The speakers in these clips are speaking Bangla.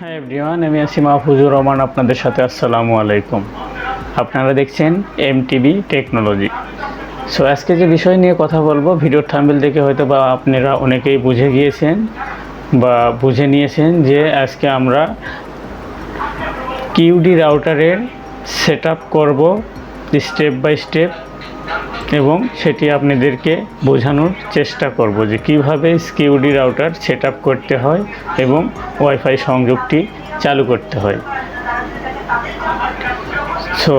হ্যাঁ এভরিওয়ান আমি আছি মাহফুজুর রহমান আপনাদের সাথে। আসসালামু আলাইকুম। আপনারা দেখছেন এমটিভি টেকনোলজি সো আজকে যে বিষয় নিয়ে কথা বলব, ভিডিওর থাম্বেল দেখে হয়তো বা আপনারা অনেকেই বুঝে গিয়েছেন বা বুঝে নিয়েছেন যে আজকে আমরা কিউডি রাউটারের সেট আপ করব স্টেপ বাই স্টেপ এবং সেটি আপনাদেরকে বোঝানোর চেষ্টা করব যে কীভাবে কিউডি রাউটার সেট করতে হয় এবং ওয়াইফাই সংযোগটি চালু করতে হয়। সো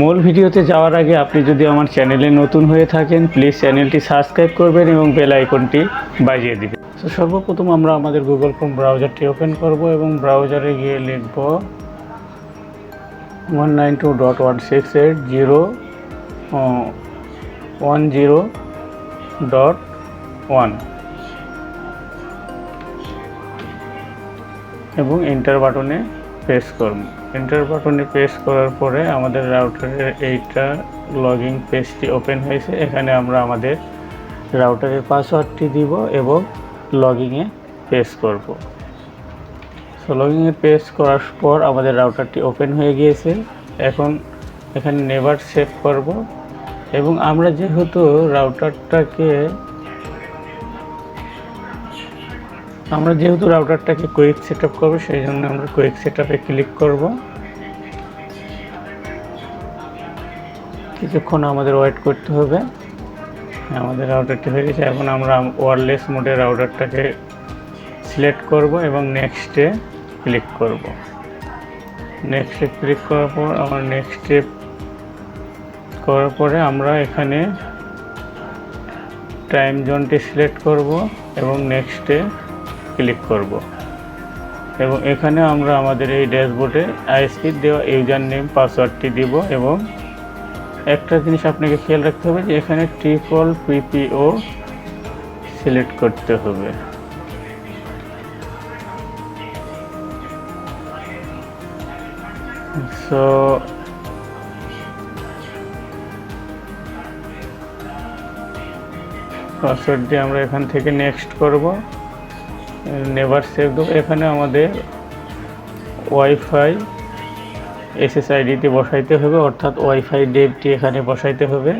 মূল ভিডিওতে যাওয়ার আগে আপনি যদি আমার চ্যানেলে নতুন হয়ে থাকেন প্লিজ চ্যানেলটি সাবস্ক্রাইব করবেন এবং বেল আইকনটি বাজিয়ে দিবেন। তো সর্বপ্রথম আমরা আমাদের গুগল ক্রোম ব্রাউজারটি ওপেন করব এবং ব্রাউজারে গিয়ে লিখব one nine two dot one six eight zero one zero dot one এবং এন্টার বাটনে প্রেস করব। এন্টার বাটনে প্রেস করার পরে আমাদের রাউটারের এইটা লগইন পেজটি ওপেন হয়েছে। এখানে আমরা আমাদের রাউটারের পাসওয়ার্ডটি দিব এবং লগইনে প্রেস করব। সো লগইনে প্রেস করার পর আমাদের রাউটারটি ওপেন হয়ে গিয়েছে। এখন এখানে নেভার সেভ করব। এবং আমরা যেহেতু রাউটারটাকে আমরা যেহেতু রাউটারটাকে কুইক সেট আপ করব সেই জন্য আমরা কুইক সেট আপে ক্লিক করব। কিছুক্ষণ আমাদের ওয়েট করতে হবে। আমাদের রাউটারটি হয়ে গেছে, এখন আমরা ওয়ারলেস মোডে রাউটারটাকে সিলেক্ট করব এবং নেক্সটে ক্লিক করব। নেক্সটে ক্লিক করার পর, আমার নেক্সটে করার পরে আমরা এখানে টাইম জোনটি সিলেক্ট করব এবং নেক্সটে ক্লিক করব। এবং এখানে আমরা আমাদের এই ড্যাশবোর্ডে আইএসপির দেওয়া ইউজার নেম পাসওয়ার্ডটি দিব এবং একটা জিনিস আপনাকে খেয়াল রাখতে হবে যে এখানে ট্রিপল পিপিও সিলেক্ট করতে হবে। সো পাসওয়ার্ড দিয়ে আমরা এখান থেকে নেক্সট করব। নেভার সেভ দেবো এখানে আমাদের ওয়াইফাই এসএসআইডিতে বসাইতে হবে, অর্থাৎ ওয়াইফাই ডেভটি এখানে বসাইতে হবে।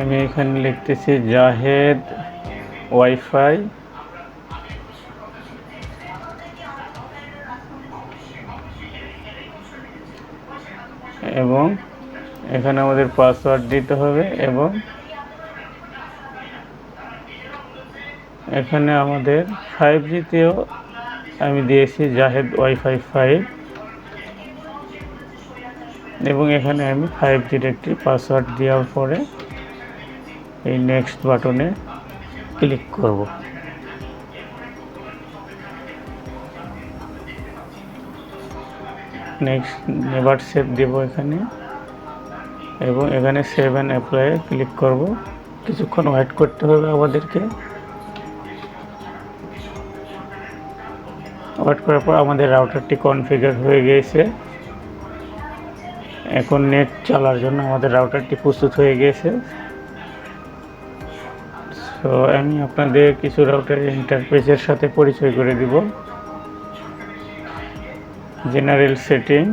আমি এখানে লিখতেছি জাহেদ ওয়াইফাই এবং এখানে আমাদের পাসওয়ার্ড দিতে হবে এবং এখানে আমাদের ফাইভ জিতেও আমি দিয়েছি জাহেদ ওয়াইফাই ফাইভ এবং এখানে আমি ফাইভ জির একটি পাসওয়ার্ড দেওয়ার পরে এই নেক্সট বাটনে ক্লিক করব। নেক্সট নেভার সেভ দেব এখানে। এবং এখানে সেভ অ্যান্ড অ্যাপ্লাই ক্লিক করব। কিছুক্ষণ ওয়েট করতে হবে আমাদেরকে। ওয়েট করার পর আমাদের রাউটারটি কনফিগার হয়ে গিয়েছে। এখন নেট চালার জন্য আমাদের রাউটারটি প্রস্তুত হয়ে গিয়েছে। সো আমি আপনাদের কিছু রাউটারের ইন্টারফেসের সাথে পরিচয় করে দিব। General setting.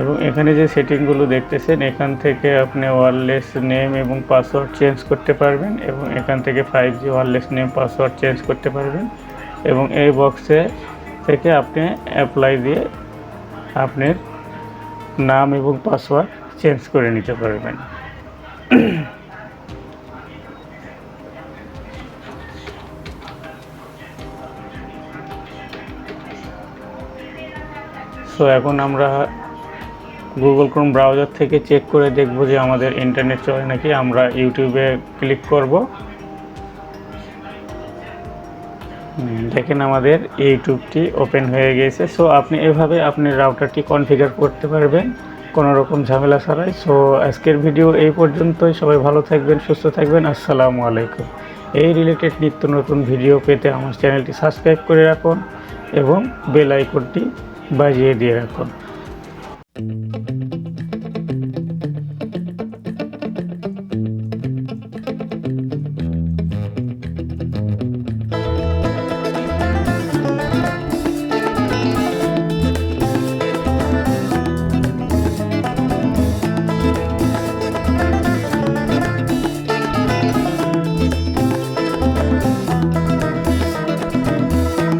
এবং এখানে যে সেটিংগুলো দেখতেছেন, এখান থেকে আপনি ওয়ারলেস নেম এবং পাসওয়ার্ড চেঞ্জ করতে পারবেন এবং এখান থেকে five G wireless name password change করতে পারবেন। এবং এই বক্সে থেকে আপনি অ্যাপ্লাই দিয়ে আপনার নাম এবং পাসওয়ার্ড চেঞ্জ করে নিতে পারবেন। সো এখন আমরা গুগল ক্রোম ব্রাউজার থেকে চেক করে দেখব যে আমাদের ইন্টারনেট চলে নাকি। আমরা ইউটিউবে ক্লিক করব। দেখেন আমাদের ইউটিউবটি ওপেন হয়ে গেছে। সো আপনি এভাবে আপনি রাউটারটি কনফিগার করতে পারবেন, কোনো রকম ঝামেলা ছাড়াই। সো আজকের ভিডিও এই পর্যন্তই। সবাই ভালো থাকবেন, সুস্থ থাকবেন। আসসালামু আলাইকুম। এই রিলেটেড নিত্য নতুন ভিডিও পেতে আমার চ্যানেলটি সাবস্ক্রাইব করে রাখুন এবং বেল আইকনটি বাজিয়ে দিয়ে রাখুন